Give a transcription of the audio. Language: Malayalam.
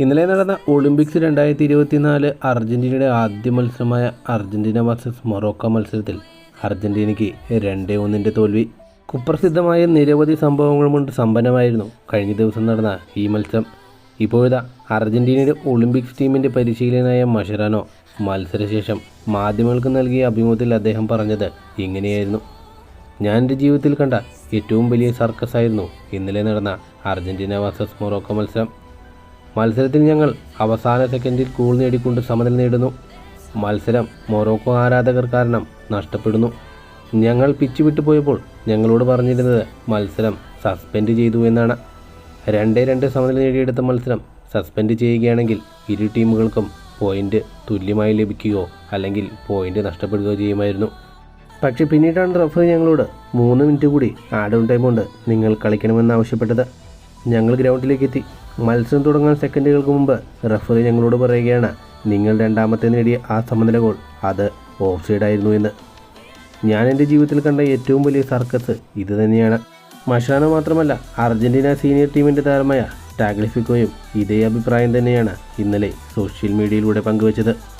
ഇന്നലെ നടന്ന ഒളിമ്പിക്സ് രണ്ടായിരത്തി ഇരുപത്തിനാല് അർജന്റീനയുടെ ആദ്യ മത്സരമായ അർജന്റീന വേഴ്സസ് മൊറോക്കോ മത്സരത്തിൽ അർജന്റീനയ്ക്ക് രണ്ടേ ഒന്നിന്റെ തോൽവി. കുപ്രസിദ്ധമായ നിരവധി സംഭവങ്ങൾ കൊണ്ട് സമ്പന്നമായിരുന്നു കഴിഞ്ഞ ദിവസം നടന്ന ഈ മത്സരം. ഇപ്പോഴിതാ അർജന്റീനയുടെ ഒളിമ്പിക്സ് ടീമിന്റെ പരിശീലകനായ മഷറാനോ മത്സരശേഷം മാധ്യമങ്ങൾക്ക് നൽകിയ അഭിമുഖത്തിൽ അദ്ദേഹം പറഞ്ഞത് ഇങ്ങനെയായിരുന്നു. ഞാൻ എന്റെ ജീവിതത്തിൽ കണ്ട ഏറ്റവും വലിയ സർക്കസ് ആയിരുന്നു ഇന്നലെ നടന്ന അർജന്റീന വേഴ്സസ് മൊറോക്കോ മത്സരം. മത്സരത്തിൽ ഞങ്ങൾ അവസാന സെക്കൻഡിൽ കൂൾ നേടിക്കൊണ്ട് സമനില നേടുന്നു. മത്സരം മൊറോക്കോ ആരാധകർ കാരണം നഷ്ടപ്പെടുന്നു. ഞങ്ങൾ പിച്ച് വിട്ടു പോയപ്പോൾ ഞങ്ങളോട് പറഞ്ഞിരുന്നത് മത്സരം സസ്പെൻഡ് ചെയ്തു എന്നാണ്. രണ്ടേ രണ്ട് സമനില നേടിയെടുത്ത മത്സരം സസ്പെൻഡ് ചെയ്യുകയാണെങ്കിൽ ഇരു ടീമുകൾക്കും പോയിന്റ് തുല്യമായി ലഭിക്കുകയോ അല്ലെങ്കിൽ പോയിന്റ് നഷ്ടപ്പെടുകയോ ചെയ്യുമായിരുന്നു. പക്ഷേ പിന്നീടാണ് റഫറി ഞങ്ങളോട് മൂന്ന് മിനിറ്റ് കൂടി ആഡ് ടൈം കൊണ്ട് നിങ്ങൾ കളിക്കണമെന്ന് ആവശ്യപ്പെട്ടത് ഞങ്ങൾ ഗ്രൗണ്ടിലേക്ക് എത്തി. മത്സരം തുടങ്ങാൻ സെക്കൻഡുകൾക്ക് മുമ്പ് റഫറി ഞങ്ങളോട് പറയുകയാണ് നിങ്ങൾ രണ്ടാമത്തെ നേടിയ ആ സമനില ഗോൾ അത് ഓഫ് സൈഡായിരുന്നു എന്ന്. ഞാൻ എന്റെ ജീവിതത്തിൽ കണ്ട ഏറ്റവും വലിയ സർക്കസ് ഇത് തന്നെയാണ്. മഷാന മാത്രമല്ല അർജന്റീന സീനിയർ ടീമിന്റെ താരമായ ടാഗ്ലിഫിക്കോയും ഇതേ അഭിപ്രായം തന്നെയാണ് ഇന്നലെ സോഷ്യൽ മീഡിയയിലൂടെ പങ്കുവച്ചത്.